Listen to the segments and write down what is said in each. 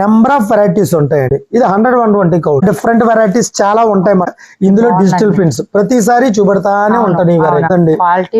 Number of varieties ఉంటాయండి. ఇది hundred one twenty count different varieties చాలా ఉంటాయి మన ఇందులో డిజిటల్ ప్రింట్స్ ప్రతిసారి చూపెడతానే ఉంటాను ఈ వెరైటీ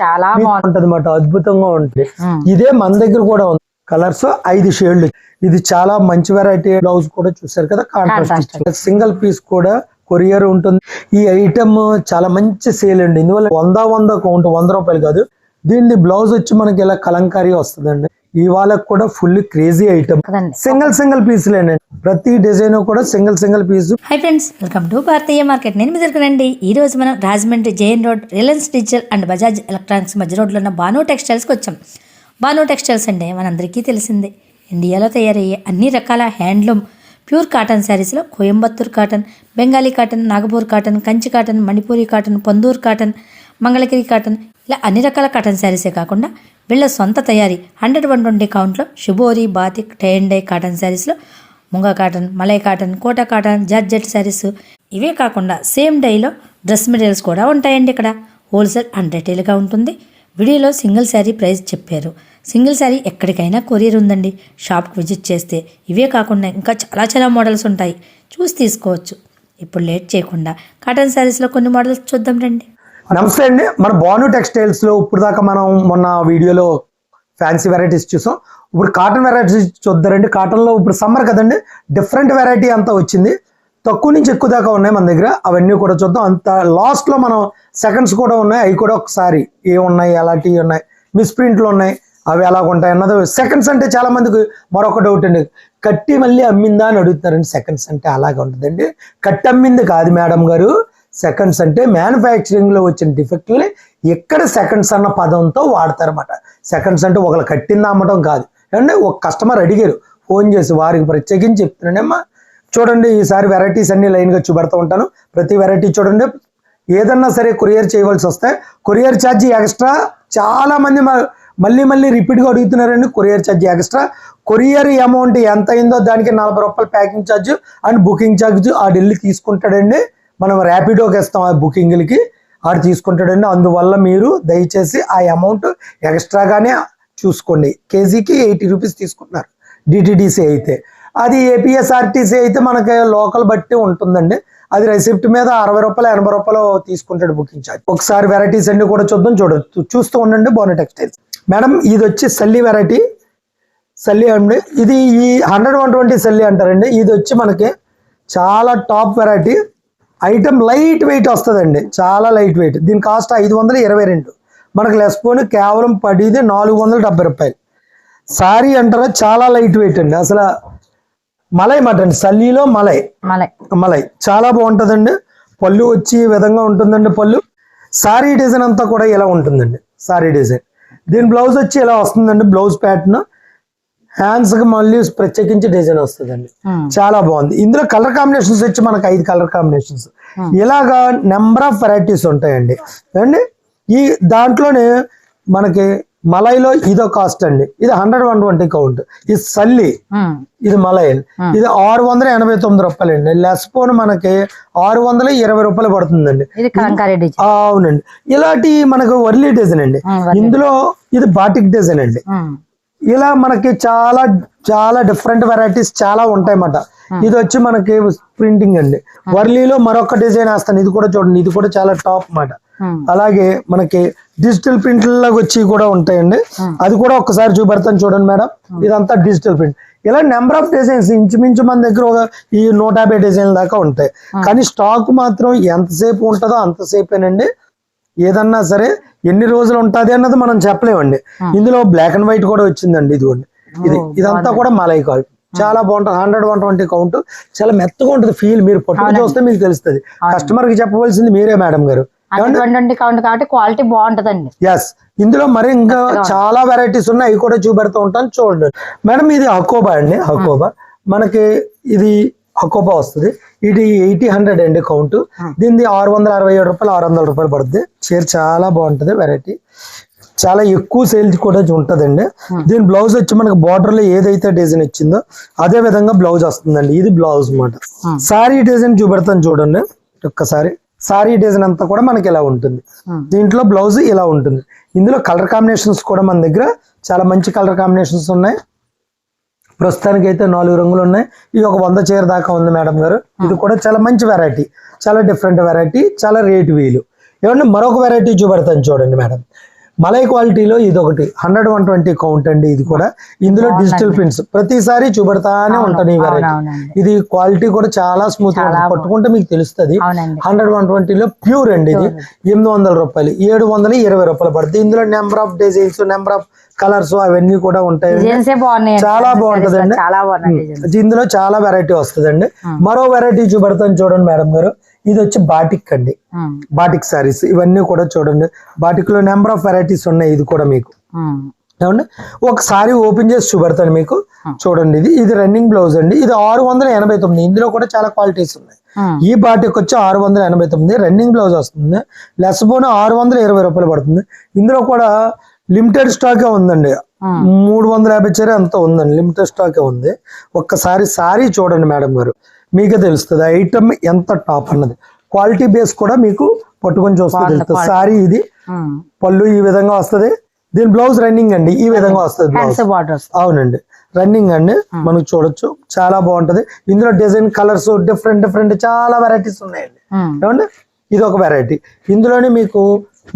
చాలా అన్నమాట అద్భుతంగా ఉంటుంది. ఇదే మన దగ్గర కూడా ఉంది. కలర్స్ ఐదు షేడ్లు ఇది చాలా మంచి వెరైటీ బ్లౌజ్ కూడా చూసారు కదా? కాంట్రాస్ట్. సింగిల్ పీస్ కూడా కొరియర్ ఉంటుంది. ఈ ఐటమ్ చాలా మంచి సేల్ అండి. ఇందువల్ల వంద వంద కౌంట్ వంద రూపాయలు కాదు. దీన్ని బ్లౌజ్ వచ్చి మనకి ఇలా కలంకారీ వస్తుందండి. ఇవాళ కూడా full crazy item single single పీస్లేనండి ప్రతి డిజైన్ కూడా single single piece hi friends welcome to Bharatiya market నేను మీ దగ్గరండి ఈ రోజు మనం Rajahmundry Jain road Reliance digital and Bajaj electronics మధ్య రోడ్లో ఉన్న బాను టెక్స్టైల్స్కి వచ్చాం. బాను టెక్స్టైల్స్ అంటే మనందరికీ తెలిసిందే. ఇండియాలో తయారయ్యే అన్ని రకాల హ్యాండ్లూమ్. ప్యూర్ కాటన్ శారీస్లో Coimbatore cotton Bengali cotton Nagpur cotton Kanchi cotton Manipuri cotton Ponduru cotton Mangalagiri cotton ఇలా అన్ని రకాల కాటన్ శారీసే కాకుండా వీళ్ళ సొంత తయారీ hundred one twenty కౌంట్లో shibori batik tie and dye cotton శారీస్లో munga cotton malai cotton Kota cotton georgette saris ఇవే కాకుండా సేమ్ డైలో డ్రెస్ మెటీరియల్స్ కూడా ఉంటాయండి ఇక్కడ. హోల్సేల్ అండ్ రిటైల్గా ఉంటుంది. వీడియోలో సింగిల్ శారీ ప్రైస్ చెప్పారు. సింగిల్ శారీ ఎక్కడికైనా కొరియర్ ఉందండి. షాప్కి విజిట్ చేస్తే ఇవే కాకుండా ఇంకా చాలా చాలా మోడల్స్ ఉంటాయి. చూసి తీసుకోవచ్చు. ఇప్పుడు లేట్ చేయకుండా కాటన్ శారీస్లో కొన్ని మోడల్స్ చూద్దాం రండి. నమస్తే అండి. మన బాను టెక్స్టైల్స్లో ఇప్పుడు దాకా మనం మొన్న వీడియోలో ఫ్యాన్సీ వెరైటీస్ చూసాం. ఇప్పుడు కాటన్ వెరైటీస్ చూద్దారండి. కాటన్లో ఇప్పుడు సమ్మర్ కదండి. డిఫరెంట్ వెరైటీ అంతా వచ్చింది. తక్కువ నుంచి ఎక్కువ దాకా ఉన్నాయి మన దగ్గర. అవన్నీ కూడా చూద్దాం. అంత లాస్ట్లో మనం సెకండ్స్ కూడా ఉన్నాయి. అవి కూడా ఒకసారి ఏ ఉన్నాయి ఎలాంటివి ఉన్నాయి మిస్ ప్రింట్లు ఉన్నాయి అవి ఎలా ఉంటాయి అన్నది సెకండ్స్ అంటే చాలా మందికి మరొక డౌట్ అండి. కట్టి మళ్ళీ అమ్మిందా అని అడుగుతారండి సెకండ్స్ అంటే అలాగే ఉంటుందండి. కట్టి అమ్మింది కాదు మేడం గారు. సెకండ్స్ అంటే మ్యానుఫ్యాక్చరింగ్లో వచ్చిన డిఫెక్ట్ని ఎక్కడ సెకండ్స్ అన్న పదంతో వాడతారన్నమాట. సెకండ్స్ అంటే ఒకళ్ళు కట్టింది అమ్మటం కాదు. అంటే ఒక కస్టమర్ అడిగారు ఫోన్ చేసి వారికి ప్రత్యేకించి చెప్తున్నానమ్మా చూడండి ఈసారి వెరైటీస్ అన్ని లైన్గా చూపెడతా ఉంటాను. ప్రతి వెరైటీ చూడండి. ఏదన్నా సరే కొరియర్ చేయవలసి వస్తే కొరియర్ ఛార్జ్ ఎక్స్ట్రా చాలా మంది మళ్ళీ మళ్ళీ రిపీట్గా అడుగుతున్నారండి courier charge extra courier amount ఎంత అయిందో దానికి నలభై రూపాయలు packing charge and booking charge ఆ ఢిల్లీ తీసుకుంటాడండి. మనం ర్యాపిడోకి ఇస్తాం ఆ బుకింగ్లకి ఆడు తీసుకుంటాడండి. అందువల్ల మీరు దయచేసి ఆ అమౌంట్ ఎక్స్ట్రాగానే చూసుకోండి. కేజీకి ఎయిటీ రూపీస్ తీసుకుంటున్నారు. డిటిడిసి అయితే. అది ఏపీఎస్ఆర్టీసీ అయితే మనకి లోకల్ బట్టి ఉంటుందండి. అది రెసిప్ట్ మీద అరవై రూపాయలు ఎనభై రూపాయలు తీసుకుంటాడు బుకింగ్ ఛార్జ్ ఒకసారి వెరైటీస్ అన్ని కూడా చూద్దాం. చూడొచ్చు చూస్తూ ఉండండి బోన టెక్స్టైల్స్ మేడం ఇది వచ్చి సల్లి వెరైటీ సల్లి అండి. ఇది ఈ హండ్రెడ్ వన్ ట్వంటీ సల్లి అంటారండి. ఇది వచ్చి మనకి చాలా top variety item light weight వస్తుందండి. చాలా లైట్ వెయిట్. దీని కాస్ట్ ఐదు వందల ఇరవై రెండు. మనకి లెస్పోన్ కేవలం పడిది నాలుగు వందల డెబ్బై రూపాయలు. సారీ అంటారా? చాలా లైట్ వెయిట్ అండి. అసలు మలై మాట అండి సల్లీలో మలై. మలై. మలై. చాలా బాగుంటుందండి. పళ్ళు వచ్చి విధంగా ఉంటుందండి పళ్ళు. సారీ డిజైన్ అంతా కూడా ఇలా ఉంటుందండి. Sorry design. దీని బ్లౌజ్ వచ్చి ఇలా వస్తుందండి బ్లౌజ్ ప్యాటర్న్. హ్యాండ్స్కి మళ్ళీ ప్రత్యేకించి డిజైన్ వస్తుందండి. ఉమ్. చాలా బాగుంది. ఇందులో కలర్ కాంబినేషన్స్ వచ్చి మనకు ఐదు కలర్ కాంబినేషన్స్ ఇలాగా నెంబర్ ఆఫ్ వెరైటీస్ ఉంటాయండి. అండి ఈ దాంట్లోనే మనకి మలైలో ఇదో కాస్ట్ అండి. ఇది హండ్రెడ్ వన్ ట్వంటీ కౌంట్ ఇది సల్లి. ఉమ్. ఇది మలై ఇది ఆరు వందల ఎనభై తొమ్మిది రూపాయలు అండి లెస్ పోన్ మనకి ఆరు వందల ఇరవై రూపాయలు పడుతుందండి. అవునండి. ఇలాంటి మనకు వర్లీ డిజైన్ అండి. ఇందులో ఇది బాటిక్ డిజైన్ అండి. ఇలా మనకి చాలా చాలా డిఫరెంట్ వెరైటీస్ చాలా ఉంటాయి అన్నమాట ఇది వచ్చి మనకి ప్రింటింగ్ అండి. వర్లీలో మరొక డిజైన్ వేస్తాను. ఇది కూడా చూడండి. ఇది కూడా చాలా టాప్ అన్నమాట. ఉమ్. అలాగే మనకి డిజిటల్ ప్రింట్ లాగా వచ్చి కూడా ఉంటాయండి. అది కూడా ఒకసారి చూపెడతాను చూడండి మేడం. ఇదంతా డిజిటల్ ప్రింట్ ఇలా నెంబర్ ఆఫ్ డిజైన్స్ ఇంచుమించు మన దగ్గర ఒక ఈ నూట యాభై డిజైన్ల దాకా ఉంటాయి. కానీ స్టాక్ మాత్రం ఎంతసేపు ఉంటుందో అంతసేపేనండి ఏదన్నా సరే ఎన్ని రోజులు ఉంటుంది అన్నది మనం చెప్పలేమండి. ఇందులో బ్లాక్ అండ్ వైట్ కూడా వచ్చిందండి ఇదిగోండి. ఇది ఇదంతా కూడా మలై కాల్. చాలా బాగుంటుంది. హండ్రెడ్ వన్ ట్వంటీ కౌంట్ చాలా మెత్తగా ఉంటుంది ఫీల్ మీరు పట్టుకు చూస్తే మీకు తెలుస్తుంది. కస్టమర్కి చెప్పవలసింది మీరే మేడం గారు. కాబట్టి క్వాలిటీ బాగుంటదండి. ఎస్ ఇందులో మరి ఇంకా చాలా వెరైటీస్ ఉన్నాయి. అవి కూడా చూపెడుతూ ఉంటాను చూడండి. మేడం ఇది హకోబా అండి. హకోబా మనకి ఇది హకోబా వస్తుంది. ఇది ఎయిటీ హండ్రెడ్ అండి కౌంట్. దీనిది ఆరు వందల అరవై ఏడు రూపాయలు ఆరు వందల రూపాయలు పడుతుంది చీర చాలా బాగుంటుంది వెరైటీ చాలా ఎక్కువ సేల్ కూడా ఉంటుందండి. దీని బ్లౌజ్ వచ్చి మనకి border లో ఏదైతే డిజైన్ ఇచ్చిందో అదే విధంగా బ్లౌజ్ వస్తుందండి. ఇది బ్లౌజ్ అన్నమాట సారీ డిజైన్ చూపెడతాను చూడండి. ఒక్కసారి. సారీ డిజైన్ అంతా కూడా మనకి ఇలా ఉంటుంది. దీంట్లో బ్లౌజ్ ఇలా ఉంటుంది. ఇందులో కలర్ కాంబినేషన్స్ కూడా మన దగ్గర చాలా మంచి కలర్ కాంబినేషన్స్ ఉన్నాయి. ప్రస్తుతానికి అయితే నాలుగు రంగులు ఉన్నాయి. ఇది ఒక వంద చీర దాకా ఉంది మేడం గారు. ఇది కూడా చాలా మంచి వెరైటీ చాలా డిఫరెంట్ వెరైటీ చాలా రేట్ వీలు. ఏమంటే మరొక వెరైటీ చూపెడతాను చూడండి మేడం. మలై క్వాలిటీలో ఇది ఒకటి హండ్రెడ్ వన్ ట్వంటీ కౌంట్ అండి ఇది కూడా. ఇందులో డిజిటల్ ప్రింట్స్. ప్రతిసారి చూపెడతానే ఉంటాను ఈ వెరైటీ ఇది క్వాలిటీ కూడా చాలా స్మూత్ పట్టుకుంటే మీకు తెలుస్తుంది. హండ్రెడ్ వన్ ట్వంటీలో ప్యూర్ అండి ఇది. ఎనిమిది వందల రూపాయలు. ఏడు వందల ఇరవై రూపాయలు పడుతుంది. ఇందులో number of designs number of colours అవన్నీ కూడా ఉంటాయి. చాలా బాగున్నాయి డిజైన్స్ ఇందులో చాలా వెరైటీ వస్తుందండి. మరో వెరైటీ చూపెడతాను చూడండి మేడం గారు. ఇది వచ్చి బాటిక్ అండి. బాటిక్ సారీస్. ఇవన్నీ కూడా చూడండి. బాటిక్లో నెంబర్ ఆఫ్ వెరైటీస్ ఉన్నాయి. ఇది కూడా మీకు. ఏమండి? ఒక సారీ ఓపెన్ చేసి చూపెడతాను మీకు. చూడండి ఇది. ఇది రన్నింగ్ బ్లౌజ్ అండి. ఇది ఆరు వందల ఎనభై తొమ్మిది. ఇందులో కూడా చాలా క్వాలిటీస్ ఉన్నాయి. ఈ బాటిక్ వచ్చి ఆరు వందల ఎనభై తొమ్మిది. రన్నింగ్ బ్లౌజ్ వస్తుంది. లెస్ బోన్ ఆరు వందల ఇరవై రూపాయలు పడుతుంది. ఇందులో కూడా లిమిటెడ్ స్టాకే ఉందండి. మూడు వందల యాభై చీర అంత ఉందండి. లిమిటెడ్ స్టాకే ఉంది. ఒక్కసారి సారీ చూడండి మేడం గారు. మీకే తెలుస్తుంది. ఐటమ్ ఎంత టాప్ అన్నది. క్వాలిటీ బేస్ కూడా మీకు పట్టుకొని చూస్తే తెలుస్తుంది. సారీ ఇది. పళ్ళు ఈ విధంగా వస్తది. దీని బ్లౌజ్ రన్నింగ్ అండి. ఈ విధంగా వస్తుంది అవునండి. రన్నింగ్ అండి. మనకు చూడొచ్చు. చాలా బాగుంటది. ఇందులో డిజైన్ కలర్స్ డిఫరెంట్ డిఫరెంట్ చాలా వెరైటీస్ ఉన్నాయండి. ఏమండి? ఇది ఒక వెరైటీ ఇందులోనే మీకు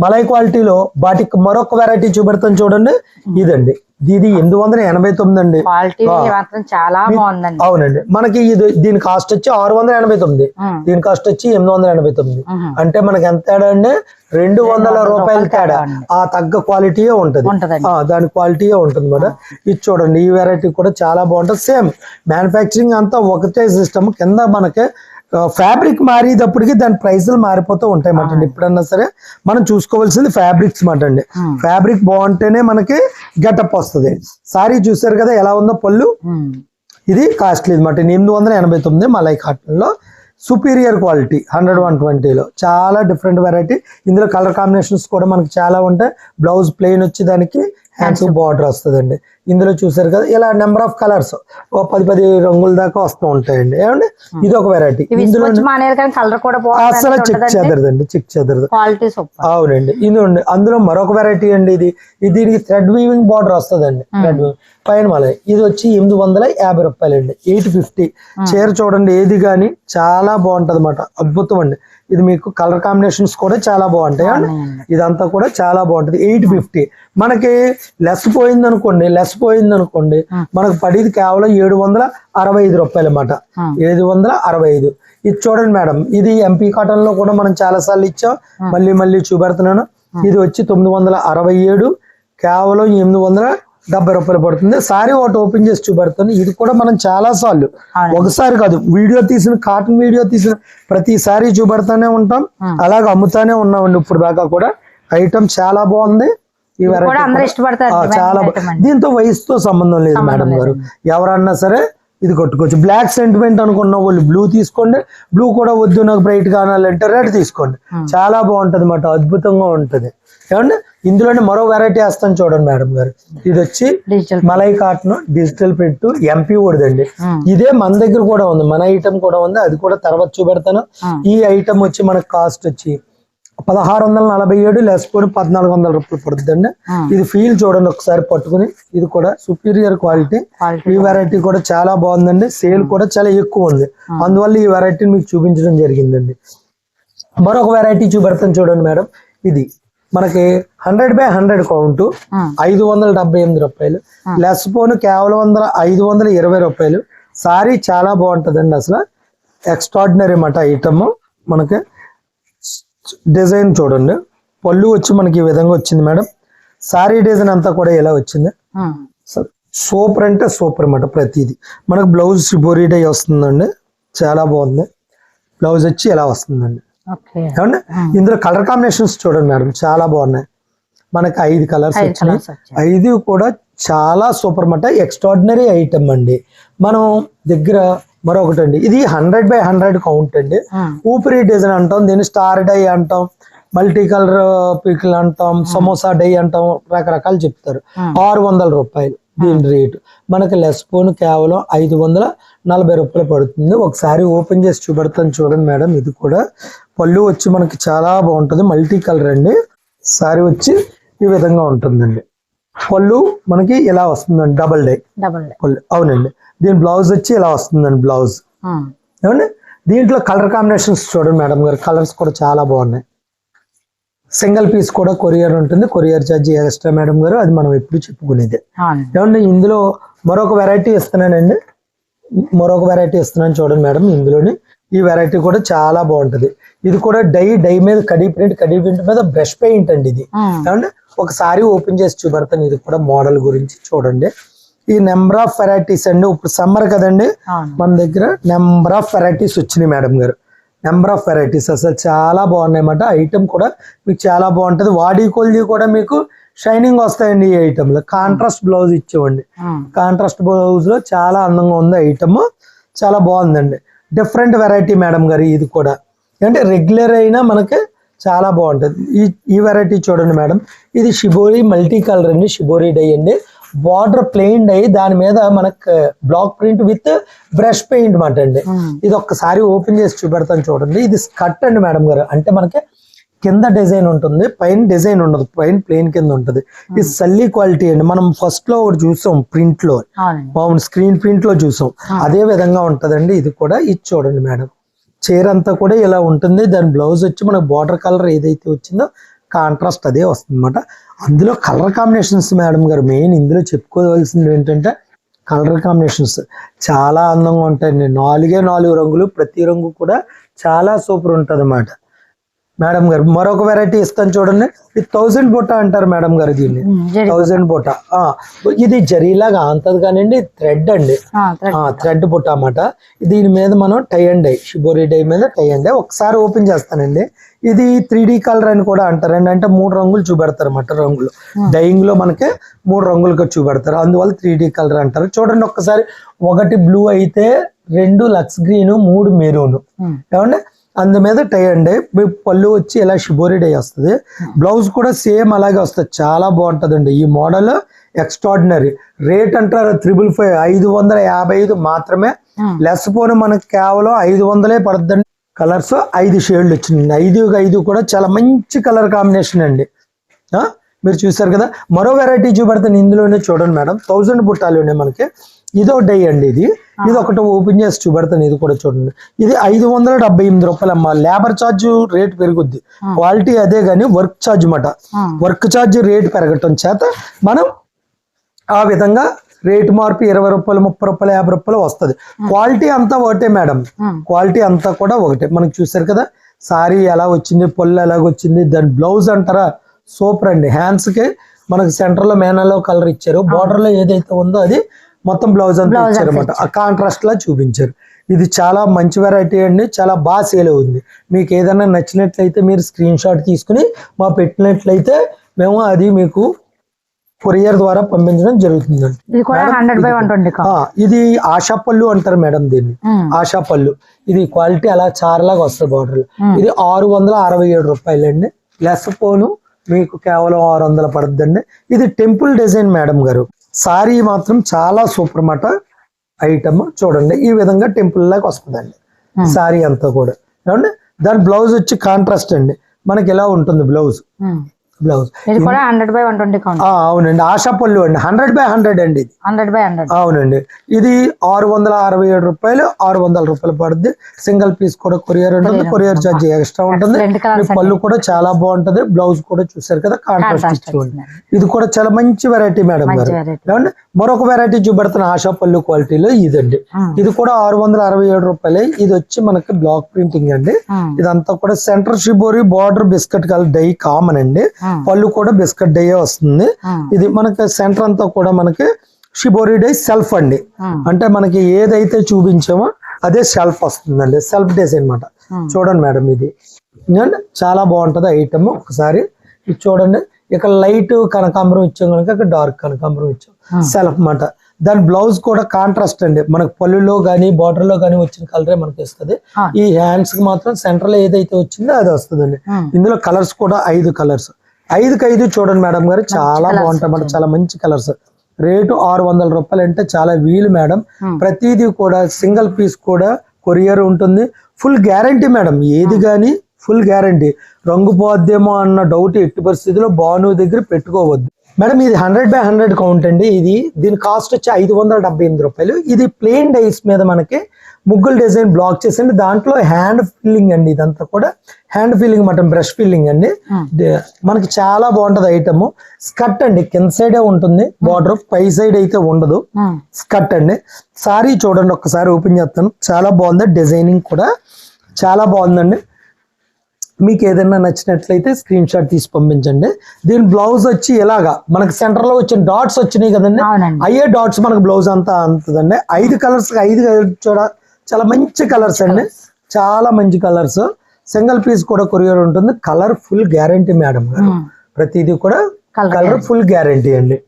మలై క్వాలిటీలో వాటికి మరొక వెరైటీ చూపెడతాను చూడండి. ఇదండి. ఇది ఎనిమిది వందల ఎనభై తొమ్మిది అండి. చాలా బాగుందండి. అవునండి. మనకి ఇది దీని కాస్ట్ వచ్చి ఆరు వందల ఎనభై తొమ్మిది. దీని కాస్ట్ వచ్చి ఎనిమిది వందల ఎనభై తొమ్మిది. అంటే మనకి ఎంత తేడా అండి? రెండు వందల రూపాయల తేడా. ఆ తగ్గ క్వాలిటీయే ఉంటది. దాని క్వాలిటీయే ఉంటుంది మేడం. ఇది చూడండి. ఈ వెరైటీ కూడా చాలా బాగుంటుంది. సేమ్ మ్యానుఫ్యాక్చరింగ్ అంతా ఒకటే సిస్టమ్ కింద మనకి ఫ్యాబ్రిక్ మారేటప్పటికి దాని ప్రైస్లు మారిపోతూ ఉంటాయి మాట ఎప్పుడన్నా సరే మనం చూసుకోవాల్సింది ఫ్యాబ్రిక్స్ మాట అండి. ఫ్యాబ్రిక్ బాగుంటేనే మనకి గెటప్ వస్తుంది. సారీ చూసారు కదా ఎలా ఉందో పళ్ళు. ఇది కాస్ట్లీ అనమాట ఎనిమిది వందల ఎనభై తొమ్మిది మలై కాటన్లో. సుపీరియర్ క్వాలిటీ హండ్రెడ్ వన్ ట్వంటీలో చాలా డిఫరెంట్ వెరైటీ ఇందులో కలర్ కాంబినేషన్స్ కూడా మనకి చాలా ఉంటాయి. బ్లౌజ్ ప్లెయిన్ వచ్చి దానికి హ్యాండ్స్ బార్డర్ వస్తుందండి. ఇందులో చూసారు కదా ఇలా నెంబర్ ఆఫ్ కలర్స్ ఓ పది పది రంగుల దాకా వస్తూ ఉంటాయండి. ఏమండి? ఇది ఒక వెరైటీ ఇందులో అసలు చిక్ చెదరదండి చిక్ చెదరదు. అవునండి. ఇది అందులో మరొక వెరైటీ అండి ఇది. ఇది దీనికి థ్రెడ్ వీవింగ్ బార్డర్ వస్తుందండి. థ్రెడ్ పైన మలై ఇది వచ్చి ఎనిమిది వందల యాభై రూపాయలు అండి ఎయిట్ ఫిఫ్టీ చీర చూడండి ఏది కానీ చాలా బాగుంటది అనమాట అద్భుతం అండి. ఇది మీకు కలర్ కాంబినేషన్స్ కూడా చాలా బాగుంటాయి. అండి ఇదంతా కూడా చాలా బాగుంటది. ఎయిట్ ఫిఫ్టీ మనకి లెస్ పోయింది అనుకోండి లెస్ పోయింది అనుకోండి మనకు పడేది కేవలం ఏడు వందల అరవై ఐదు రూపాయలు అన్నమాట. ఏడు వందల అరవై ఐదు ఇది చూడండి మేడం ఇది ఎంపీ కాటన్లో కూడా మనం చాలా సార్లు ఇచ్చాం మళ్ళీ మళ్ళీ చూపెడుతున్నాను. ఇది వచ్చి తొమ్మిది వందల అరవై ఏడు కేవలం ఎనిమిది వందల డెబ్బై రూపాయలు పడుతుంది. సారీ ఒకటి ఓపెన్ చేసి చూపెడుతుంది ఇది కూడా మనం చాలా సార్లు ఒకసారి కాదు వీడియో తీసిన కాటన్ వీడియో తీసిన ప్రతిసారి చూపెడతానే ఉంటాం. అలాగే అమ్ముతానే ఉన్నామండి ఇప్పుడు దాకా కూడా. ఐటమ్ చాలా బాగుంది. చాలా దీంతో వయసుతో సంబంధం లేదు మేడం గారు. ఎవరన్నా సరే ఇది కొట్టుకోవచ్చు. బ్లాక్ సెంటిమెంట్ అనుకున్న వాళ్ళు బ్లూ తీసుకోండి. బ్లూ కూడా వద్దు నాకు బ్రైట్ కానాలంటే రెడ్ తీసుకోండి. చాలా బాగుంటది అన్నమాట అద్భుతంగా ఉంటది. ఏమండి? ఇందులోనే మరో వెరైటీ వేస్తాను చూడండి మేడం గారు. ఇది వచ్చి మలై కాటన్ డిజిటల్ ప్రింట్ ఎంపీ Hmm. ఇదే మన దగ్గర కూడా ఉంది. మన ఐటమ్ కూడా ఉంది. అది కూడా తర్వాత చూపెడతాను. Hmm. ఈ ఐటమ్ వచ్చి మనకు కాస్ట్ వచ్చి పదహారు వందల నలభై ఏడు లేసుకొని పద్నాలుగు వందల రూపాయలు పడుతుందండి. ఇది ఫీల్ చూడండి ఒకసారి పట్టుకుని. ఇది కూడా సుపీరియర్ క్వాలిటీ. క్వాలిటీ ఈ వెరైటీ కూడా చాలా బాగుందండి. సేల్ కూడా చాలా ఎక్కువ ఉంది. అందువల్ల ఈ వెరైటీని మీకు చూపించడం జరిగిందండి. మరొక వెరైటీ చూపెడతాను చూడండి మేడం. ఇది మనకి హండ్రెడ్ బై హండ్రెడ్ కౌంట్. ఐదు వందల డెబ్బై ఎనిమిది రూపాయలు. లెస్ పోను కేవలం వందల ఐదు వందల ఇరవై రూపాయలు. సారీ చాలా బాగుంటుందండి అసలు. ఎక్స్ట్రాడినరీ అన్నమాట ఐటమ్ మనకి డిజైన్ చూడండి. పళ్ళు వచ్చి మనకి ఈ విధంగా వచ్చింది మేడం. సారీ డిజైన్ అంతా కూడా ఇలా వచ్చింది. సూపర్ అంటే సూపర్ అన్నమాట ప్రతిదీ. మనకు బ్లౌజ్ షిబోరీ డై వస్తుందండి. చాలా బాగుంది. బ్లౌజ్ వచ్చి ఇలా వస్తుందండి. ఏమండి? ఇందులో కలర్ కాంబినేషన్స్ చూడండి మేడం. చాలా బాగున్నాయి. మనకి ఐదు కలర్స్ వచ్చినాయి. ఐదు కూడా చాలా సూపర్ అన్నమాట ఎక్స్ట్రాడినరీ ఐటమ్ అండి. మనం దగ్గర మరొకటి అండి ఇది హండ్రెడ్ బై హండ్రెడ్ కౌంట్ అండి. ఊపిరి డిజైన్ అంటాం దీన్ని స్టార్ డై అంటాం మల్టీ కలర్ పికిల్ అంటాం సమోసా డై అంటాం రకరకాలు చెప్తారు. ఆరు వందల రూపాయలు దీని రేటు. మనకి లెస్ ఫోన్ కేవలం ఐదు వందల నలభై రూపాయలు పడుతుంది. ఒకసారి ఓపెన్ చేసి చూపెడతాను చూడండి మేడం ఇది కూడా. పళ్ళు వచ్చి మనకి చాలా బాగుంటుంది మల్టీ కలర్ అండి. సారీ వచ్చి ఈ విధంగా ఉంటుందండి. పళ్ళు మనకి ఇలా వస్తుందండి? డబల్ డై డబుల్ పళ్ళు. అవునండి. దీని బ్లౌజ్ వచ్చి ఇలా వస్తుందండి బ్లౌజ్ ఏమండి? దీంట్లో కలర్ కాంబినేషన్స్ చూడండి మేడం గారు. కలర్స్ కూడా చాలా బాగున్నాయి. సింగిల్ పీస్ కూడా కొరియర్ ఉంటుంది. కొరియర్ ఛార్జ్ ఎక్స్ట్రా మేడం గారు. అది మనం ఎప్పుడు చెప్పుకునేది. ఏమండి ఇందులో మరొక వెరైటీ ఇస్తున్నానండి. మరొక వెరైటీ ఇస్తున్నాను చూడండి మేడం ఇందులోని. ఈ వెరైటీ కూడా చాలా బాగుంటది. ఇది కూడా డై డై మీద కడీ ప్రింట్ కడీ ప్రింట్ మీద బ్రష్ పెయింట్ అండి ఇది. ఏమండి ఒకసారి ఓపెన్ చేసి చూపెడతాను ఇది కూడా మోడల్ గురించి చూడండి. ఈ నెంబర్ ఆఫ్ వెరైటీస్ అండి ఇప్పుడు సమ్మర్ కదండి మన దగ్గర నెంబర్ ఆఫ్ వెరైటీస్ వచ్చినాయి మేడం గారు. నెంబర్ ఆఫ్ వెరైటీస్ అసలు చాలా బాగున్నాయి అన్నమాట. ఐటమ్ కూడా మీకు చాలా బాగుంటుంది. వాడి కొలిది కూడా మీకు షైనింగ్ వస్తాయండి ఈ ఐటమ్లో కాంట్రాస్ట్ బ్లౌజ్ ఇచ్చేవండి. కాంట్రాస్ట్ బ్లౌజ్లో చాలా అందంగా ఉంది ఐటమ్. చాలా బాగుందండి. డిఫరెంట్ వెరైటీ మేడం గారు ఇది కూడా. అంటే రెగ్యులర్ అయినా మనకి చాలా బాగుంటుంది. ఈ ఈ వెరైటీ చూడండి మేడం ఇది షిబోరి మల్టీ కలర్ అండి షిబోరి డై అండి. బార్డర్ ప్లెయిన్ డై దాని మీద మనకు block print with brush paint మాట అండి. ఉమ్. ఇది ఒక్కసారి ఓపెన్ చేసి చూపెడతాను చూడండి. ఇది స్కర్ట్ అండి మేడం గారు. అంటే మనకి కింద డిజైన్ ఉంటుంది పైన డిజైన్ ఉండదు పైన ప్లెయిన్ కింద ఉంటుంది. ఇది సల్లీ క్వాలిటీ అండి. మనం ఫస్ట్లో ఒకటి చూసాం ప్రింట్లో మామూలు స్క్రీన్ ప్రింట్లో చూసాం. అదే విధంగా ఉంటదండి ఇది కూడా. ఇది చూడండి మేడం. చీర అంతా కూడా ఇలా ఉంటుంది. దాని బ్లౌజ్ వచ్చి మనకు బార్డర్ కలర్ ఏదైతే వచ్చిందో కాంట్రాస్ట్ అదే వస్తుంది అనమాట అందులో కలర్ కాంబినేషన్స్ మేడం గారు మెయిన్ ఇందులో చెప్పుకోవాల్సింది ఏంటంటే కలర్ కాంబినేషన్స్ చాలా అందంగా ఉంటాయండి. నాలుగే నాలుగు రంగులు ప్రతి రంగు కూడా చాలా సూపర్ ఉంటుంది మేడం గారు మరొక వెరైటీ ఇస్తాను చూడండి. ఇది థౌజండ్ బుట్ట అంటారు మేడం గారు దీన్ని. థౌజండ్ బుట్ట. ఆ, ఇది జరీలాగా అంతది కానివ్వండి థ్రెడ్ అండి. థ్రెడ్. బుట్ట అన్నమాట. దీని మీద మనం tie and dye shibori dye మీద టై అండ్ డై ఒకసారి ఓపెన్ చేస్తానండి. ఇది త్రీ డి కలర్ అని కూడా అంటారండి. అంటే మూడు రంగులు చూపెడతారు అన్నమాట రంగులు. డైయింగ్లో మనకి మూడు రంగులుగా చూపెడతారు. అందువల్ల త్రీ డి కలర్ అంటారు. చూడండి ఒక్కసారి ఒకటి బ్లూ అయితే రెండు లక్స్ గ్రీన్ మూడు మెరూన్ ఉమ్. అందు మీద టై అండి. మీ పళ్ళు వచ్చి ఇలా షిబోరి డై వస్తుంది. బ్లౌజ్ కూడా సేమ్ అలాగే వస్తుంది. చాలా బాగుంటుందండి. ఈ మోడల్ ఎక్స్ట్రాడినరీ. రేట్ అంటారు త్రిబుల్ ఫైవ్. ఐదు వందల యాభై ఐదు మాత్రమే. ఉమ్. లెస్ పోను మనకు కేవలం ఐదు వందలే పడుతుందండి కలర్స్ ఐదు షేడ్లు వచ్చినాయండి ఐదు ఐదు కూడా చాలా మంచి కలర్ కాంబినేషన్ అండి. మీరు చూసారు కదా? మరో వెరైటీ చూపెడతాను. ఇందులోనే చూడండి మేడం. థౌజండ్ బుట్టాలోనే మనకి. ఇదో డై అండి ఇది. ఇది ఒకటి ఓపెన్ చేసి చూపెడతాను. ఇది కూడా చూడండి. ఇది ఐదు వందల డెబ్బై ఎనిమిది రూపాయలు అమ్మ. లేబర్ ఛార్జ్ రేట్ పెరుగుద్ది. క్వాలిటీ అదే కానీ వర్క్ ఛార్జ్ మాట. వర్క్ ఛార్జ్ రేట్ పెరగటం చేత మనం ఆ విధంగా రేట్ మార్పు ఇరవై రూపాయలు ముప్పై రూపాయలు యాభై రూపాయలు వస్తుంది. క్వాలిటీ అంతా ఒకటే మేడం. క్వాలిటీ అంతా కూడా ఒకటే. మనకి చూసారు కదా సారీ ఎలా వచ్చింది పొల్లు ఎలాగ వచ్చింది దాని బ్లౌజ్ అంటారా? సూపర్ అండి. హ్యాండ్స్కి మనకి సెంటర్లో మేనలో కలర్ ఇచ్చారు బార్డర్లో ఏదైతే ఉందో అది మొత్తం బ్లౌజ్ అంతా Blouse ఇచ్చారు. అనమాట ఆ కాంట్రాస్ట్ లా చూపించారు. ఇది చాలా మంచి వెరైటీ అండి చాలా బాగా సేల్ అవుతుంది. మీకు ఏదైనా నచ్చినట్లయితే మీరు స్క్రీన్ షాట్ తీసుకుని మా పెట్టినట్లయితే మేము అది మీకు కొరియర్ ద్వారా పంపించడం జరుగుతుందండి. ఇది ఆశా పళ్ళు అంటారు మేడం దీన్ని. ఆశా పళ్ళు. ఇది క్వాలిటీ అలా చారలాగా వస్తుంది బార్డర్ ఇది ఆరు వందల అరవై ఏడు రూపాయలు అండి లెస్ పోను మీకు కేవలం ఆరు వందల పడుతుందండి ఇది టెంపుల్ డిజైన్ మేడం గారు. సారీ మాత్రం చాలా సూపర్ మాట. ఐటమ్ చూడండి ఈ విధంగా టెంపుల్ లాగా వస్తుందండి. సారీ అంతా కూడా. ఏమండి? దాని బ్లౌజ్ వచ్చి కాంట్రాస్ట్ అండి. మనకి ఎలా ఉంటుంది బ్లౌజ్? బ్లౌజ్. ఇది కూడా hundred by one twenty count అవునండి. ఆశా పళ్ళు అండి. హండ్రెడ్ బై హండ్రెడ్ అండి హండ్రెడ్ బై హండ్రెడ్ అవునండి. ఇది ఆరు వందల అరవై ఏడు రూపాయలు ఆరు వందల రూపాయలు పడుద్ది. సింగిల్ పీస్ కూడా కొరియర్ ఉంటుంది. కొరియర్ ఛార్జ్ ఎక్స్ట్రా ఉంటుంది. పళ్ళు కూడా చాలా బాగుంటది. బ్లౌజ్ కూడా చూసారు కదా కాంట్రాస్ట్ ఇది కూడా చాలా మంచి వెరైటీ మేడం గారు. ఏమండి? మరొక వెరైటీ చూపెడుతున్న ఆశా పళ్ళు క్వాలిటీలో ఇదండి. ఇది కూడా ఆరు వందల అరవై ఏడు రూపాయలే. ఇది వచ్చి మనకి బ్లాక్ ప్రింటింగ్ అండి. ఇదంతా కూడా centre shibori border biscuit colour dye common అండి. పళ్ళు కూడా బిస్కెట్ డై వస్తుంది. ఇది మనకి సెంటర్ అంతా కూడా మనకి షిబోరి డై సెల్ఫ్ అండి. అంటే మనకి ఏదైతే చూపించామో అదే సెల్ఫ్ వస్తుందండి. సెల్ఫ్ డిజైన్ అన్నమాట. చూడండి మేడం ఇది. చాలా బాగుంటది ఐటమ్ ఒకసారి. ఇది చూడండి ఇక్కడ లైట్ కనకాంబరం ఇచ్చాం కనుక ఇక్కడ డార్క్ కనకాంబరం ఇచ్చాం. సెల్ఫ్ అన్నమాట. దాని బ్లౌజ్ కూడా కాంట్రాస్ట్ అండి. మనకు పళ్ళులో కానీ బార్డర్లో కానీ వచ్చిన కలరే మనకి ఇస్తుంది ఆ. ఈ హ్యాండ్స్కి మాత్రం సెంటర్లో ఏదైతే వచ్చిందో అది వస్తుందండి. Hmm. ఇందులో కలర్స్ కూడా ఐదు కలర్స్ ఐదుకి ఐదు చూడండి మేడం గారు చాలా బాగుంటాయి మేడం చాలా మంచి కలర్స్ రేటు ఆరు వందల రూపాయలు అంటే చాలా వీలు మేడం. ప్రతిదీ కూడా సింగిల్ పీస్ కూడా కొరియర్ ఉంటుంది. ఫుల్ గ్యారంటీ మేడం ఏది కానీ ఫుల్ గ్యారంటీ. రంగు పోద్దేమో అన్న డౌట్ ఎట్టి పరిస్థితిలో బాను దగ్గర పెట్టుకోవద్దు. మేడం ఇది హండ్రెడ్ బై హండ్రెడ్ కౌంట్ అండి. ఇది దీని కాస్ట్ వచ్చి ఐదు వందల డెబ్బై ఎనిమిది రూపాయలు. ఇది ప్లేన్ డైస్ మీద మనకి ముగ్గులు డిజైన్ బ్లాక్ చేసండి దాంట్లో హ్యాండ్ ఫిల్లింగ్ అండి ఇదంతా కూడా. Hand filling mutton brush filling అండి. మనకి చాలా బాగుంటది ఐటమ్ స్కర్ట్ అండి కింద సైడే ఉంటుంది. బార్డర్ పై సైడ్ అయితే ఉండదు. స్కర్ట్ అండి. సారీ చూడండి ఒక్కసారి ఓపెన్ చేస్తాను. చాలా బాగుంది డిజైనింగ్ కూడా. చాలా బాగుందండి. మీకు ఏదైనా నచ్చినట్లయితే స్క్రీన్ షాట్ తీసి పంపించండి. దీని బ్లౌజ్ వచ్చి ఇలాగా మనకి సెంటర్లో వచ్చిన డాట్స్ వచ్చినాయి కదండి. అయ్యే డాట్స్ మనకు బ్లౌజ్ అంతా అంతదండి. ఐదు కలర్స్ ఐదు చూడ చాలా మంచి కలర్స్ అండి. చాలా మంచి కలర్స్ సింగిల్ పీస్ కూడా కొరియర్ ఉంటుంది. కలర్ ఫుల్ గ్యారంటీ మేడం గారు. ఉమ్. ప్రతిదీ కూడా కలర్ ఫుల్ గ్యారంటీ అండి.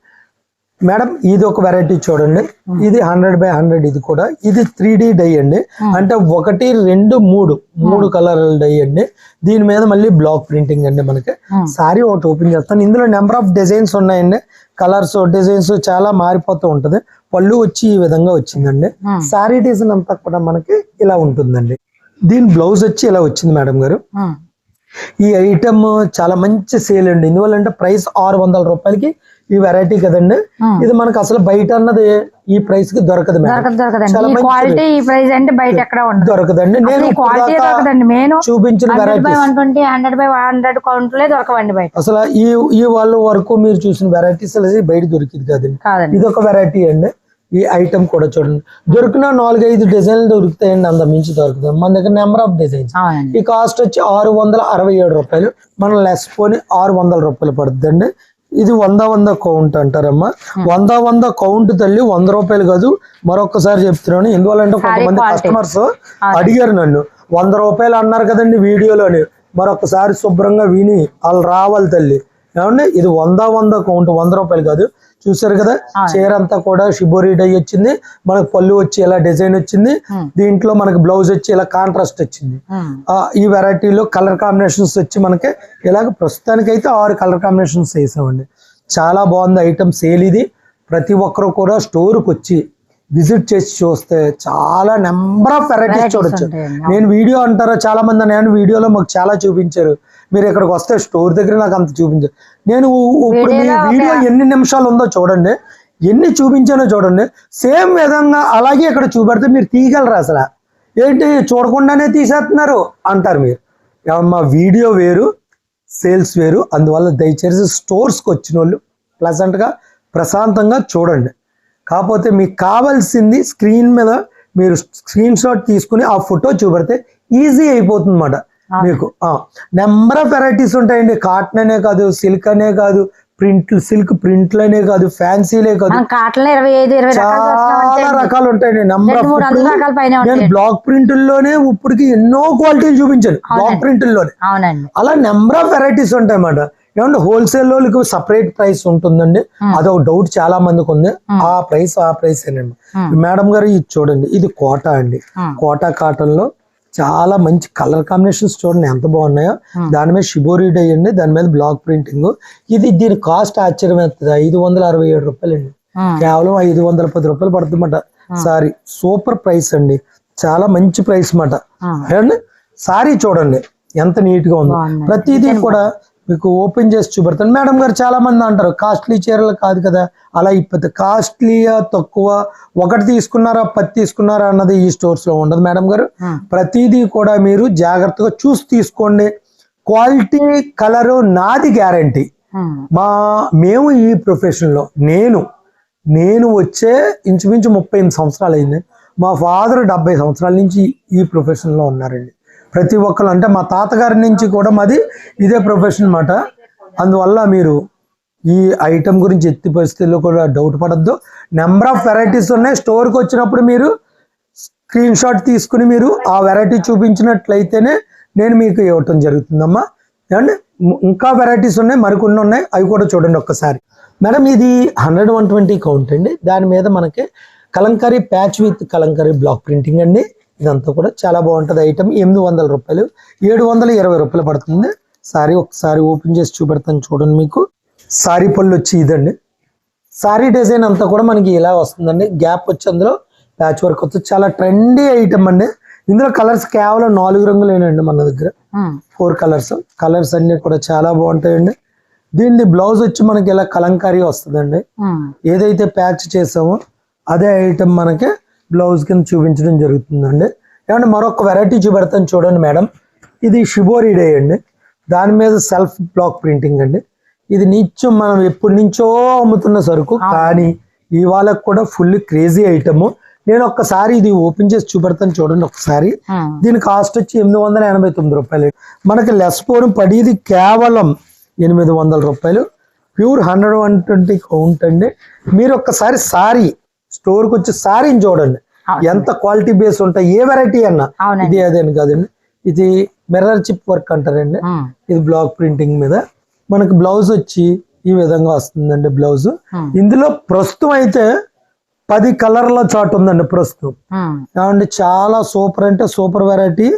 మేడం ఇది ఒక వెరైటీ చూడండి. ఇది హండ్రెడ్ బై హండ్రెడ్ ఇది కూడా. ఇది త్రీ డి డై అండి. అంటే ఒకటి రెండు మూడు. మూడు కలర్ డై అండి. దీని మీద మళ్ళీ బ్లాక్ ప్రింటింగ్ అండి మనకి. Hmm. సారీ ఒకటి ఓపెన్ చేస్తాను. ఇందులో నెంబర్ ఆఫ్ డిజైన్స్ ఉన్నాయండి. కలర్స్ డిజైన్స్ చాలా మారిపోతూ ఉంటది. పళ్ళు వచ్చి ఈ విధంగా వచ్చిందండి. సారీ డిజైన్ అంతా కూడా మనకి ఇలా ఉంటుందండి. దీని బ్లౌజ్ వచ్చి ఇలా వచ్చింది మేడం గారు. ఈ ఐటమ్ చాలా మంచి సేల్ అండి. ఎందువల్ల అంటే ప్రైస్ ఆరు వందల రూపాయలకి ఈ వెరైటీ కదండి. ఇది మనకు అసలు బయట అన్నది ఈ ప్రైస్కి దొరకదు దొరకదండి. నేను చూపించిన అసలు ఈ ఈ వాళ్ళ వరకు మీరు చూసిన వెరైటీస్ బయట దొరికింది కాదండి. ఇది ఒక వెరైటీ అండి. ఈ ఐటమ్ కూడా చూడండి. దొరికిన నాలుగైదు డిజైన్లు దొరుకుతాయండి అంత మించి దొరుకుతాయి మన దగ్గర నెంబర్ ఆఫ్ డిజైన్స్ ఈ కాస్ట్ వచ్చి ఆరు వందల అరవై ఏడు రూపాయలు. మనం లెస్ పోని ఆరు వందల రూపాయలు పడుతుందండి. ఇది వంద వంద కౌంట్ అంటారమ్మా. వంద వంద కౌంట్ తల్లి వంద రూపాయలు కాదు. మరొకసారి చెప్తున్నాను. ఎందువల్లంటే కొంతమంది. కస్టమర్స్ అడిగారు నన్ను. వంద రూపాయలు అన్నారు కదండి వీడియోలోని. మరొకసారి శుభ్రంగా విని వాళ్ళు రావాలి తల్లి. ఏమండి? ఇది వంద వంద కౌంట్ వంద రూపాయలు కాదు. చూసారు కదా? చీర అంతా కూడా షిబోరి డై వచ్చింది. మనకు పళ్ళు వచ్చి ఇలా డిజైన్ వచ్చింది. దీంట్లో మనకి బ్లౌజ్ వచ్చి ఇలా కాంట్రాస్ట్ వచ్చింది. ఈ వెరైటీలో కలర్ కాంబినేషన్స్ వచ్చి మనకి ఇలాగ ప్రస్తుతానికి అయితే ఆరు కలర్ కాంబినేషన్స్ వేసామండి చాలా బాగుంది ఐటమ్ సేల్ ఇది. ప్రతి ఒక్కరు కూడా స్టోర్కి వచ్చి విజిట్ చేసి చూస్తే చాలా నెంబర్ ఆఫ్ వెరైటీస్ చూడొచ్చు. నేను వీడియో అంటారా? చాలా మంది నేను వీడియోలో మాకు చాలా చూపించారు. మీరు ఇక్కడికి వస్తే స్టోర్ దగ్గర నాకు అంత చూపించారు నేను ఇప్పుడు మీ వీడియో ఎన్ని నిమిషాలు ఉందో చూడండి. ఎన్ని చూపించానో చూడండి. సేమ్ విధంగా అలాగే ఇక్కడ చూపెడితే మీరు తీయగలరు అసలు? ఏంటి? చూడకుండానే తీసేస్తున్నారు అంటారు మీరు. మా వీడియో వేరు సేల్స్ వేరు. అందువల్ల దయచేసి స్టోర్స్కి వచ్చిన వాళ్ళు ప్లజెంట్గా ప్రశాంతంగా చూడండి. కాకపోతే మీకు కావాల్సింది స్క్రీన్ మీద మీరు స్క్రీన్ షాట్ తీసుకుని ఆ ఫోటో చూపెడితే ఈజీ అయిపోతుంది అన్నమాట మీకు నెంబర్ ఆఫ్ వెరైటీస్ ఉంటాయండి. కాటన్ అనే కాదు సిల్క్ అనే కాదు ప్రింట్ సిల్క్ ప్రింట్లనే కాదు ఫ్యాన్సీలే కాదు. చాలా రకాలు ఉంటాయండి. నెంబర్ నేను బ్లాక్ ప్రింట్ల్లోనే ఇప్పటికి ఎన్నో క్వాలిటీలు చూపించాను. బ్లాక్ ప్రింట్ల్లోనే అవునండి. అలా నెంబర్ ఆఫ్ వెరైటీస్ ఉంటాయి అన్నమాట ఏమంటే హోల్సేల్ వాళ్ళకి సపరేట్ ప్రైస్ ఉంటుందండి. అదొక డౌట్ చాలా మందికి ఉంది. ఆ ప్రైస్ ఆ ప్రైస్ ఏనండి. మేడం గారు ఇది చూడండి. ఇది కోటా అండి. కోటా కాటన్లో చాలా మంచి కలర్ కాంబినేషన్స్ చూడండి. ఎంత బాగున్నాయో. దాని మీద షిబోరి డై అండి. దాని మీద బ్లాక్ ప్రింటింగ్ ఇది దీని కాస్ట్ ఆశ్చర్యం అవుతుంది ఐదు వందల అరవై ఏడు రూపాయలు అండి. కేవలం ఐదు వందల పది రూపాయలు పడుతుందన్నమాట. సారీ సూపర్ ప్రైస్ అండి. చాలా మంచి ప్రైస్ అన్నమాట. అండ్ సారీ చూడండి. ఎంత నీట్గా ఉందో. ప్రతిదీ కూడా మీకు ఓపెన్ చేసి చూపెడతాను. మేడం గారు చాలా మంది అంటారు కాస్ట్లీ చీరలు కాదు కదా. అలా ఇప్పటి కాస్ట్లీయా తక్కువ? ఒకటి తీసుకున్నారా పది తీసుకున్నారా అన్నది ఈ స్టోర్స్లో ఉండదు. మేడం గారు. ప్రతిదీ కూడా మీరు జాగ్రత్తగా చూసి తీసుకోండి. క్వాలిటీ కలరు నాది గ్యారంటీ. మా మేము ఈ ప్రొఫెషన్లో నేను నేను వచ్చే ఇంచుమించు ముప్పై ఎనిమిది సంవత్సరాలు అయింది. మా ఫాదర్ డెబ్బై సంవత్సరాల నుంచి ఈ ప్రొఫెషన్లో ఉన్నారండి. ప్రతి ఒక్కరు అంటే మా తాతగారి నుంచి కూడా మాది ఇదే ప్రొఫెషన్ అన్నమాట. అందువల్ల మీరు ఈ ఐటెం గురించి ఎత్తి పరిస్థితుల్లో కూడా డౌట్ పడద్దు. నెంబర్ ఆఫ్ వెరైటీస్ ఉన్నాయి. స్టోర్కి వచ్చినప్పుడు మీరు స్క్రీన్ షాట్ తీసుకుని మీరు ఆ వెరైటీ చూపించినట్లయితేనే నేను మీకు ఇవ్వటం జరుగుతుందమ్మా. అండ్ ఇంకా వెరైటీస్ ఉన్నాయి. మరికొన్ని ఉన్నాయి. అవి కూడా చూడండి ఒక్కసారి. మేడం ఇది హండ్రెడ్ వన్ ట్వంటీ కౌంట్ అండి. దాని మీద మనకి kalamkari patch with kalamkari block printing అండి. ఇదంతా కూడా చాలా బాగుంటుంది ఐటమ్ ఎనిమిది వందల రూపాయలు. ఏడు వందల ఇరవై రూపాయలు పడుతుంది. సారీ ఒకసారి ఓపెన్ చేసి చూపెడతాను చూడండి మీకు. సారీ పళ్ళు వచ్చి ఇదండి. సారీ డిజైన్ అంతా కూడా మనకి ఇలా వస్తుందండి. గ్యాప్ వచ్చి అందులో ప్యాచ్ వర్క్ వస్తుంది. చాలా ట్రెండీ ఐటమ్ అండి. ఇందులో కలర్స్ కేవలం నాలుగు రంగులేనండి మన దగ్గర. ఫోర్ కలర్స్ కలర్స్ అన్ని కూడా చాలా బాగుంటాయండి. దీన్ని బ్లౌజ్ వచ్చి మనకి ఇలా కలంకారీ వస్తుందండి. ఉమ్. ఏదైతే ప్యాచ్ చేసామో అదే ఐటమ్ మనకి బ్లౌజ్ కింద చూపించడం జరుగుతుందండి. ఏమంటే మరొక వెరైటీ చూపెడతాను చూడండి మేడం. ఇది షిబోరి డే అండి. దాని మీద సెల్ఫ్ బ్లాక్ ప్రింటింగ్ అండి. ఇది నిత్యం మనం ఎప్పటి నుంచో అమ్ముతున్న సరుకు. కానీ ఇవాళ కూడా ఫుల్ క్రేజీ ఐటమ్ నేను ఒక్కసారి ఇది ఓపెన్ చేసి చూపెడతాను చూడండి ఒకసారి. దీని కాస్ట్ వచ్చి ఎనిమిది వందల ఎనభై తొమ్మిది రూపాయలు. మనకి లెస్ పోను పడేది కేవలం ఎనిమిది వందల రూపాయలు. Pure hundred one twenty count అండి. మీరు ఒక్కసారి సారీ స్టోర్కి వచ్చి సారీని చూడండి. ఎంత క్వాలిటీ బేస్ ఉంటాయి ఏ వెరైటీ అన్నా. ఇది అదేని కాదండి ఇది మిర్రర్ చిప్ వర్క్ అంటారండి. ఇది బ్లాక్ ప్రింటింగ్ మీద మనకి బ్లౌజ్ వచ్చి ఈ విధంగా వస్తుందండి బ్లౌజ్. ఇందులో ప్రస్తుతం అయితే పది కలర్ల చాట్ ఉందండి ప్రస్తుతం. ఏమండి చాలా సూపర్ అంటే సూపర్ వెరైటీ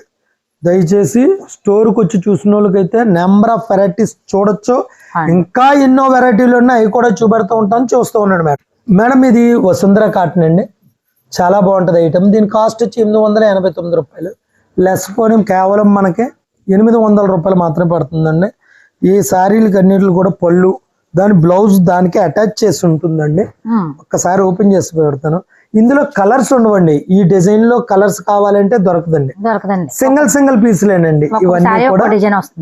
దయచేసి స్టోర్కి వచ్చి చూసిన వాళ్ళకైతే నెంబర్ ఆఫ్ వెరైటీస్ చూడొచ్చు. ఇంకా ఎన్నో వెరైటీలు ఉన్నాయి అవి కూడా చూపెడుతూ ఉంటాను చూస్తూ ఉన్నాడు మేడం మేడం ఇది వసుంధర కాటన్ అండి. చాలా బాగుంటుంది ఐటమ్ దీని కాస్ట్ వచ్చి ఎనిమిది వందల ఎనభై తొమ్మిది రూపాయలు. లెస్ పోనీ కేవలం మనకి ఎనిమిది వందల రూపాయలు మాత్రమే పడుతుందండి. ఈ శారీలకి అన్నిటికి కూడా పళ్ళు దాని బ్లౌజ్ దానికి అటాచ్ చేసి ఉంటుందండి. ఒక్కసారి ఓపెన్ చేసి పెడతాను. ఇందులో కలర్స్ ఉండవండి. ఈ డిజైన్లో కలర్స్ కావాలంటే దొరకదండి. దొరకదండి. సింగిల్ సింగిల్ పీసులేనండి ఇవన్నీ కూడా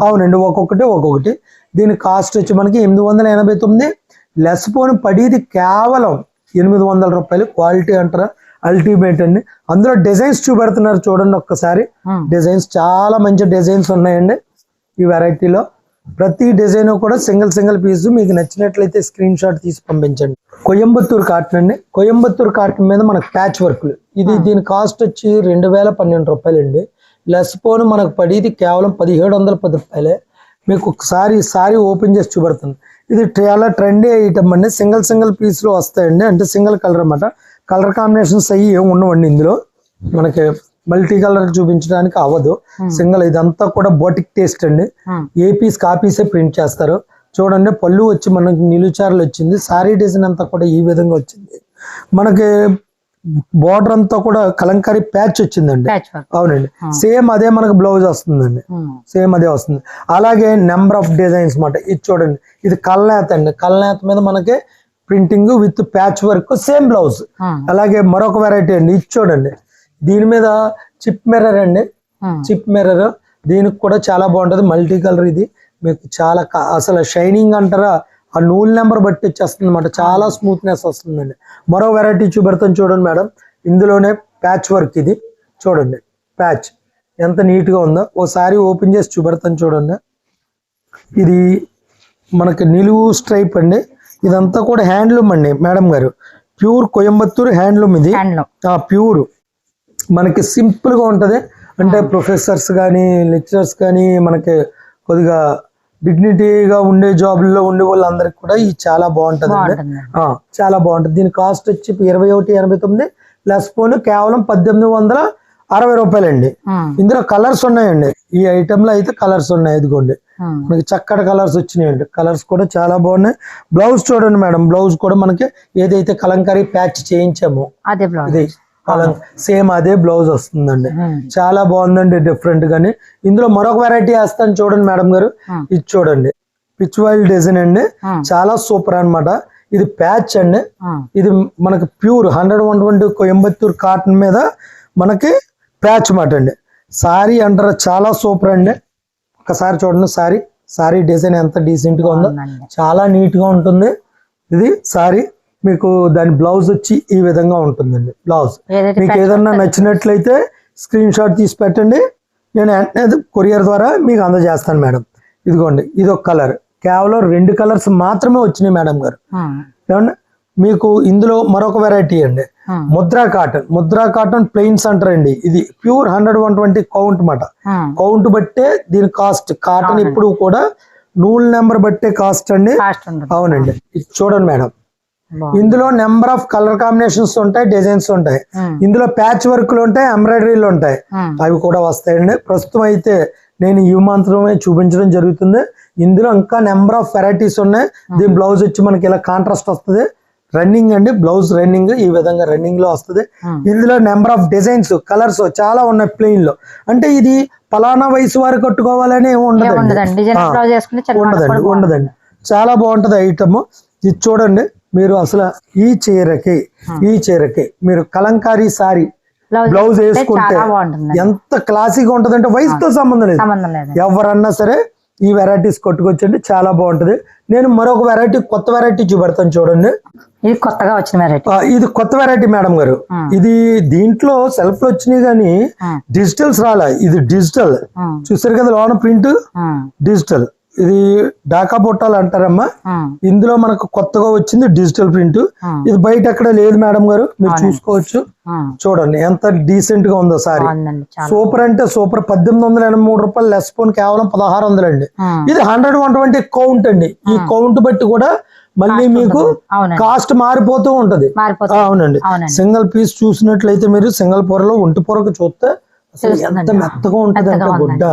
అవునండి ఒక్కొక్కటి ఒక్కొక్కటి. దీని కాస్ట్ వచ్చి మనకి ఎనిమిది వందల ఎనభై తొమ్మిది లెస్ పోని పడేది కేవలం ఎనిమిది వందల రూపాయలు క్వాలిటీ అంటారా? అల్టిమేట్ అండి. అందులో డిజైన్స్ చూపెడుతున్నారు చూడండి ఒక్కసారి. డిజైన్స్ చాలా మంచి డిజైన్స్ ఉన్నాయండి ఈ వెరైటీలో. ప్రతి డిజైన్ కూడా సింగిల్ సింగిల్ పీస్. మీకు నచ్చినట్లయితే స్క్రీన్ షాట్ తీసి పంపించండి. కోయంబత్తూర్ కాటన్ అండి. కోయంబత్తూర్ కాటన్ మీద మనకు ప్యాచ్ వర్క్లు. ఇది దీని కాస్ట్ వచ్చి రెండు వేల పన్నెండు రూపాయలు అండి లెస్ పోను మనకు పడేది కేవలం పదిహేడు వందల పది రూపాయలే. మీకు ఒకసారి సారీ ఓపెన్ చేసి చూపెడుతుంది. ఇది చాలా ట్రెండీ ఐటమ్ అండి. సింగిల్ సింగిల్ పీస్లో వస్తాయండి. అంటే సింగిల్ కలర్ అన్నమాట. కలర్ కాంబినేషన్స్ అయ్యి ఉండవండి ఇందులో. మనకి మల్టీ కలర్ చూపించడానికి అవ్వదు. సింగిల్ ఇదంతా కూడా బోటిక్ టేస్ట్ అండి. ఉమ్. ఏ పీస్ కాపీసే ప్రింట్ చేస్తారు. చూడండి పళ్ళు వచ్చి మనకి నిలుచారులు వచ్చింది. సారీ డిజైన్ అంతా కూడా ఈ విధంగా వచ్చింది. మనకి బార్డర్ అంతా కూడా కలంకారీ ప్యాచ్ వచ్చిందండి. అవునండి. సేమ్ అదే మనకు బ్లౌజ్ వస్తుందండి. సేమ్ అదే వస్తుంది. అలాగే నెంబర్ ఆఫ్ డిజైన్స్ మాట. ఇది చూడండి. ఇది కల్నేత అండి. కల్నేత మీద మనకి printing with patch work same blouse. అలాగే మరొక వెరైటీ అండి. ఇది చూడండి. దీని మీద చిప్ మిర్రర్ అండి. Chip mirror. దీనికి కూడా చాలా బాగుంటుంది. మల్టీ కలర్ ఇది. మీకు చాలా అసలు షైనింగ్ అంటారా? ఆ నూల్ నెంబర్ బట్టి వచ్చేస్తుంది అనమాట చాలా స్మూత్నెస్ వస్తుందండి. మరో వెరైటీ చూపెడతాను చూడండి మేడం. ఇందులోనే ప్యాచ్ వర్క్ ఇది. చూడండి. ప్యాచ్. ఎంత నీట్గా ఉందో. ఓసారి ఓపెన్ చేసి చూపెడతాను చూడండి. ఇది మనకి నిలువు స్ట్రైప్ అండి. ఇదంతా కూడా హ్యాండ్లూమ్ అండి మేడం గారు. ప్యూర్ కోయంబత్తూర్ హ్యాండ్లూమ్ ఇది. ప్యూర్. మనకి సింపుల్గా ఉంటది. అంటే ప్రొఫెసర్స్ కానీ లెక్చరర్స్ కానీ మనకి కొద్దిగా డిగ్నిటీగా ఉండే జాబ్లలో ఉండే వాళ్ళందరికి కూడా ఇది చాలా బాగుంటది. చాలా బాగుంటుంది. దీని కాస్ట్ వచ్చి ఇరవై ఒకటి ఎనభై తొమ్మిది ప్లస్ పోను కేవలం పద్దెనిమిది వందల అరవై రూపాయలండి. ఉమ్. ఇందులో కలర్స్ ఉన్నాయండి. ఈ ఐటమ్లో అయితే కలర్స్ ఉన్నాయి ఇదిగోండి. ఉమ్. మనకి చక్కటి కలర్స్ వచ్చినాయండి. కలర్స్ కూడా చాలా బాగున్నాయి. బ్లౌజ్ చూడండి మేడం. బ్లౌజ్ కూడా మనకి ఏదైతే కలంకారీ ప్యాచ్ చేయించామో అదే కలం సేమ్ అదే బ్లౌజ్ వస్తుందండి. చాలా బాగుందండి డిఫరెంట్ గాని. ఇందులో మరొక వెరైటీ వేస్తాను చూడండి మేడం గారు. ఇది చూడండి. పిచ్ వైల్ డిజైన్ అండి. చాలా సూపర్ అన్నమాట. ఇది ప్యాచ్ అండి. ఇది మనకి pure hundred one twenty Coimbatore cotton మీద మనకి ప్యాచ్ మాట అండి. సారీ అంటారా. చాలా సూపర్ అండి. ఒకసారి చూడండి సారీ సారీ డిజైన్ ఎంత డీసెంట్గా ఉందో. చాలా నీట్గా ఉంటుంది. ఇది సారీ మీకు దాని బ్లౌజ్ వచ్చి ఈ విధంగా ఉంటుందండి. బ్లౌజ్. మీకు ఏదన్నా నచ్చినట్లయితే స్క్రీన్ షాట్ తీసి పెట్టండి. నేను వెంటనే కొరియర్ ద్వారా మీకు అందజేస్తాను మేడం. ఇదిగోండి ఇది ఒక కలర్. కేవలం రెండు కలర్స్ మాత్రమే వచ్చినాయి మేడం గారు. మీకు ఇందులో మరొక వెరైటీ అండి. Mudra cotton. Mudra cotton plains అంటారండి ఇది pure hundred one twenty count మాట. కౌంట్ బట్టే దీని కాస్ట్. కాటన్ ఇప్పుడు కూడా నూల్ నెంబర్ బట్టే కాస్ట్ అండి. అవునండి. చూడండి మేడం. ఇందులో నెంబర్ ఆఫ్ కలర్ కాంబినేషన్స్ ఉంటాయి డిజైన్స్ ఉంటాయి. ఇందులో ప్యాచ్ వర్క్లు ఉంటాయి ఎంబ్రాయిడరీలు ఉంటాయి. అవి కూడా వస్తాయండి. ప్రస్తుతం అయితే నేను ఈ మాత్రమే చూపించడం జరుగుతుంది. ఇందులో ఇంకా నెంబర్ ఆఫ్ వెరైటీస్ ఉన్నాయి. దీని బ్లౌజ్ వచ్చి మనకి ఇలా కాంట్రాస్ట్ వస్తుంది. రన్నింగ్ అండి బ్లౌజ్ రన్నింగ్ ఈ విధంగా రన్నింగ్లో వస్తుంది. ఇందులో నెంబర్ ఆఫ్ డిజైన్స్ కలర్స్ చాలా ఉన్నాయి ప్లెయిన్లో. అంటే ఇది పలానా వయసు వారు కట్టుకోవాలని ఉండదండి. ఉండదండి. ఉండదండి చాలా బాగుంటది ఐటమ్ ఇది చూడండి. మీరు అసలు ఈ చీరకి ఈ చీరకి మీరు కలంకారీ సారీ బ్లౌజ్ వేసుకుంటే ఎంత క్లాసిక్ ఉంటుంది అంటే వయసుతో సంబంధం లేదు. ఎవరన్నా సరే ఈ వెరైటీస్ కొట్టుకొచ్చండి చాలా బాగుంటది. నేను మరొక వెరైటీ కొత్త వెరైటీ చూపెడతాను చూడండి. ఇది కొత్తగా వచ్చిన వెరైటీ ఇది కొత్త వెరైటీ మేడం గారు. ఇది దీంట్లో సెల్ఫ్ వచ్చినాయి కానీ డిజిటల్స్ రాలే. ఇది డిజిటల్ చూసారు కదా లోన ప్రింట్? డిజిటల్ ఇది డాకా బొట్టాలు అంటారమ్మా. ఇందులో మనకు కొత్తగా వచ్చింది డిజిటల్ ప్రింట్. ఇది బయట ఎక్కడ లేదు మేడం గారు. మీరు చూసుకోవచ్చు. చూడండి ఎంత డీసెంట్గా ఉందో సారీ. సూపర్ అంటే సూపర్. పద్దెనిమిది వందల ఎనభై మూడు రూపాయలు లెస్ ఫోన్ కేవలం పదహారు వందలు అండి. ఇది హండ్రెడ్ వన్ ట్వంటీ కౌంట్ అండి. ఈ కౌంట్ బట్టి కూడా మళ్ళీ మీకు కాస్ట్ మారిపోతూ ఉంటది. అవునండి. సింగిల్ పీస్ చూసినట్లయితే మీరు సింగిల్ పొరలో ఒంటి పొరకు చూస్తే అసలు ఎంత మెత్తగా ఉంటది అంటే గుడ్డ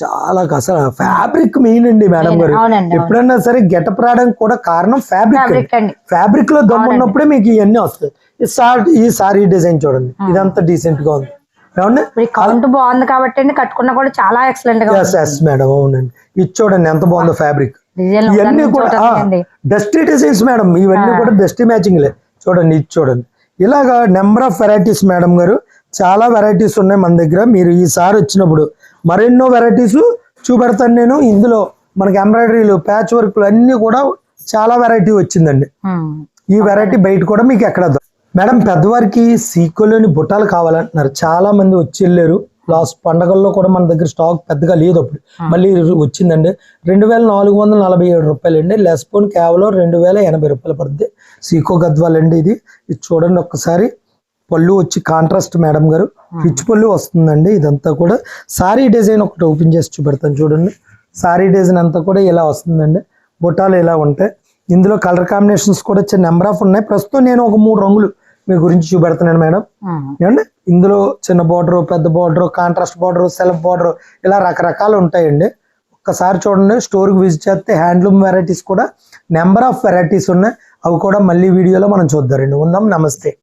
చాలా అసలు ఫ్యాబ్రిక్ మెయిన్ అండి మేడం గారు. అవునండి ఎప్పుడైనా సరే గెటప్ రావడానికి కూడా కారణం ఫ్యాబ్రిక్ ఫ్యాబ్రిక్లో ఉన్నప్పుడే మీకు ఇవన్నీ వస్తాయి. ఈ సారీ ఈ సారీ డిజైన్ చూడండి. ఇదంతా డీసెంట్గా ఉంది కౌంట్ బాగుంది కాబట్టి కట్టుకున్నా కూడా చాలా ఎక్సలెంట్గా మేడం అవునండి. ఇది చూడండి ఎంత బాగుందో ఫ్యాబ్రిక్. ఇవన్నీ కూడా డస్టీ డిజైన్స్ మేడం. ఇవన్నీ కూడా డస్టీ మ్యాచింగ్ లే. చూడండి ఇది చూడండి. ఇలాగా నెంబర్ ఆఫ్ వెరైటీస్ మేడం గారు. చాలా వెరైటీస్ ఉన్నాయి మన దగ్గర. మీరు ఈసారి వచ్చినప్పుడు మరెన్నో వెరైటీస్ చూపెడతాను నేను. ఇందులో మనకి ఎంబ్రాయిడరీలు ప్యాచ్ వర్క్లు అన్నీ కూడా చాలా వెరైటీ వచ్చిందండి. ఈ వెరైటీ బయట కూడా మీకు ఎక్కడ. మేడం పెద్దవారికి సీకోలోని బుట్టాలు కావాలంటున్నారు. చాలా మంది వచ్చి వెళ్ళారు. లాస్ట్ పండగల్లో కూడా మన దగ్గర స్టాక్ పెద్దగా లేదు అప్పుడు. మళ్ళీ వచ్చిందండి. రెండు వేల నాలుగు వందల నలభై ఏడు రూపాయలు అండి లెస్ ఫోన్ కేవలం రెండు వేల ఎనభై రూపాయలు పడుతుంది సీకో గద్వాల్ అండి ఇది. ఇది చూడండి ఒక్కసారి. పళ్ళు వచ్చి కాంట్రాస్ట్ మేడం గారు. పిచ్ పళ్ళు వస్తుందండి. ఇదంతా కూడా సారీ డిజైన్ ఒకటి ఓపెన్ చేసి చూపెడతాను చూడండి. సారీ డిజైన్ అంతా కూడా ఇలా వస్తుందండి. బుట్టాలు ఇలా ఉంటాయి. ఇందులో కలర్ కాంబినేషన్స్ కూడా చిన్న నెంబర్ ఆఫ్ ఉన్నాయి. ప్రస్తుతం నేను ఒక మూడు రంగులు మీ గురించి చూపెడుతున్నాను మేడం ఏమండి? ఇందులో చిన్న బార్డర్ పెద్ద border contrast border self border ఇలా రకరకాలు ఉంటాయండి. ఒక్కసారి చూడండి. స్టోర్కి విజిట్ చేస్తే హ్యాండ్లూమ్ వెరైటీస్ కూడా నెంబర్ ఆఫ్ వెరైటీస్ ఉన్నాయి. అవి కూడా మళ్ళీ వీడియోలో మనం చూద్దారండి ఉందాం. నమస్తే.